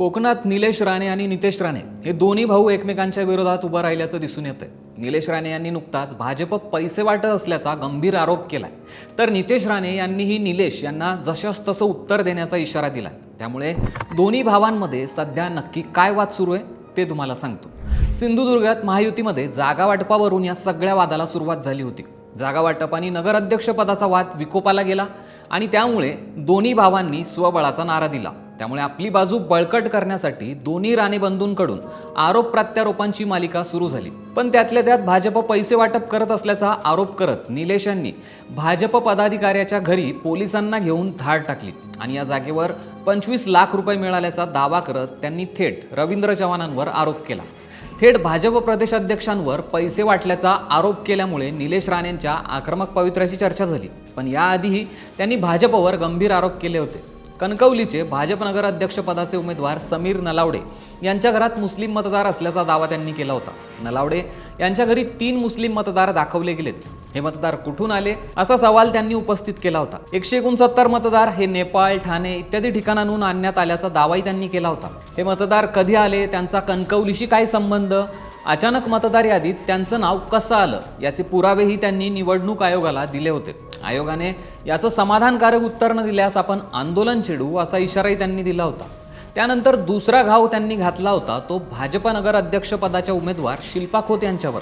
कोकणात निलेश राणे आणि नितेश राणे हे दोन्ही भाऊ एकमेकांच्या विरोधात उभं राहिल्याचं दिसून येतंय. निलेश राणे यांनी नुकताच भाजप पैसे वाटत असल्याचा गंभीर आरोप केलाय. तर नितेश राणे यांनीही निलेश यांना जशास तसं उत्तर देण्याचा इशारा दिला त्यामुळे दोन्ही भावांमध्ये सध्या नक्की काय वाद सुरू आहे ते तुम्हाला सांगतो. सिंधुदुर्गात महायुतीमध्ये जागा वाटपावरून या सगळ्या वादाला सुरुवात झाली होती. जागा वाटप आणि नगराध्यक्षपदाचा वाद विकोपाला गेला आणि त्यामुळे दोन्ही भावांनी स्वबळाचा नारा दिला. त्यामुळे आपली बाजू बळकट करण्यासाठी दोन्ही राणे बंधूंकडून आरोप प्रत्यारोपांची मालिका सुरू झाली. पण त्यातल्या त्यात भाजप पैसे वाटप करत असल्याचा आरोप करत निलेश यांनी भाजप पदाधिकाऱ्याच्या घरी पोलिसांना घेऊन धाड टाकली आणि या जागेवर पंचवीस लाख रुपये मिळाल्याचा दावा करत त्यांनी थेट रवींद्र चव्हाणांवर आरोप केला. थेट भाजप प्रदेशाध्यक्षांवर पैसे वाटल्याचा आरोप केल्यामुळे निलेश राणेंच्या आक्रमक पवित्र्याची चर्चा झाली. पण याआधीही त्यांनी भाजपवर गंभीर आरोप केले होते. कणकवलीचे भाजप नगराध्यक्षपदाचे उमेदवार समीर नलावडे यांच्या घरात मुस्लिम मतदार असल्याचा दावा त्यांनी केला होता. नलावडे यांच्या घरी तीन मुस्लिम मतदार दाखवले गेलेत. हे मतदार कुठून आले? असा सवाल त्यांनी उपस्थित केला होता. एकशे एकोणसत्तर मतदार हे नेपाळ ठाणे इत्यादी ठिकाणांहून आणण्यात आल्याचा दावाही त्यांनी केला होता. हे मतदार कधी आले? त्यांचा कणकवलीशी काय संबंध? अचानक मतदार यादीत त्यांचं नाव कसं आलं? याचे पुरावेही त्यांनी निवडणूक आयोगाला दिले होते. आयोगाने याचं समाधानकारक उत्तर न दिल्यास आपण आंदोलन छेडू असा इशाराही त्यांनी दिला होता. त्यानंतर दुसरा घाव त्यांनी घातला होता तो भाजप नगर अध्यक्षपदाच्या उमेदवार शिल्पा खोत यांच्यावर.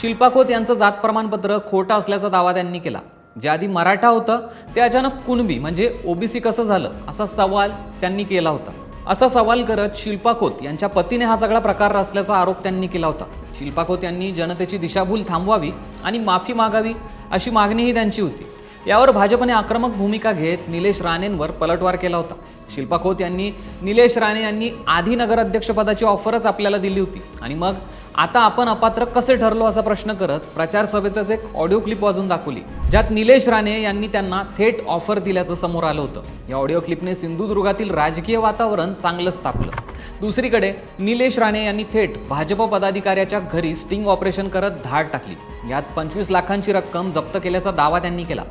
शिल्पा खोत यांचं जात प्रमाणपत्र खोटं असल्याचा दावा त्यांनी केला. जे आधी मराठा होतं ते अचानक कुणबी म्हणजे ओबीसी कसं झालं असा सवाल त्यांनी केला होता. असा सवाल करत शिल्पा खोत यांच्या पतीने हा सगळा प्रकार असल्याचा आरोप त्यांनी केला होता. शिल्पा खोत यांनी जनतेची दिशाभूल थांबवावी आणि माफी मागावी अशी मागणीही त्यांची होती. यावर भाजपने आक्रमक भूमिका घेत निलेश राणेंवर पलटवार केला होता. शिल्पा खोत यांनी निलेश राणे यांनी आधी नगराध्यक्षपदाची ऑफरच आपल्याला दिली होती. आणि मग आता आपण अपात्र कसे ठरलो असा प्रश्न करत प्रचार सभेतच एक ऑडिओ क्लिप वाजून दाखवली ज्यात निलेश राणे यांनी त्यांना थेट ऑफर दिल्याचं समोर आलं होतं. या ऑडिओ क्लिपने सिंधुदुर्गातील राजकीय वातावरण चांगलंच तापलं दुसरीकडे निलेश राणे यांनी थेट भाजप पदाधिकाऱ्याच्या घरी स्टिंग ऑपरेशन करत धाड टाकली. यात पंचवीस लाखांची रक्कम जप्त केल्याचा दावा त्यांनी केला.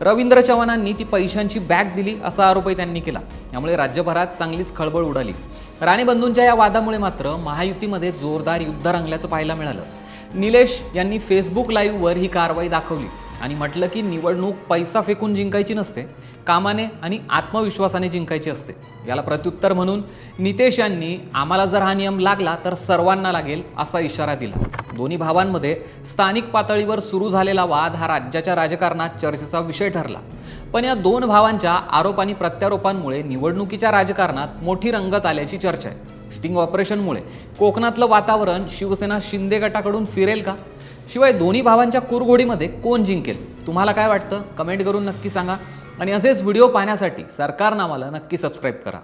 रवींद्र चव्हाणांनी ती पैशांची बॅग दिली असा आरोपही त्यांनी केला. यामुळे राज्यभरात चांगलीच खळबळ उडाली. राणेबंधूंच्या या वादामुळे मात्र महायुतीमध्ये जोरदार युद्ध रंगल्याचं पाहायला मिळालं. निलेश यांनी फेसबुक लाईव्हवर ही कारवाई दाखवली आणि म्हटलं की निवडणूक पैसा फेकून जिंकायची नसते कामाने आणि आत्मविश्वासाने जिंकायची असते. याला प्रत्युत्तर म्हणून नितेश यांनी आम्हाला जर हा नियम लागला तर सर्वांना लागेल असा इशारा दिला. दोन्ही भावांमध्ये स्थानिक पातळीवर सुरू झालेला वाद हा राज्याच्या राजकारणात चर्चेचा विषय ठरला. पण या दोन भावांच्या आरोप आणि प्रत्यारोपांमुळे निवडणुकीच्या राजकारणात मोठी रंगत आल्याची चर्चा आहे. स्टिंग ऑपरेशनमुळे कोकणातलं वातावरण शिवसेना शिंदे गटाकडून फिरेल का? शिवाय दोन्ही भावांच्या कुरघोडीमध्ये कोण जिंकेल? तुम्हाला काय वाटतं? कमेंट करून नक्की सांगा. आणि असेच व्हिडिओ पाहण्यासाठी सरकार नावाला नक्की सबस्क्राईब करा.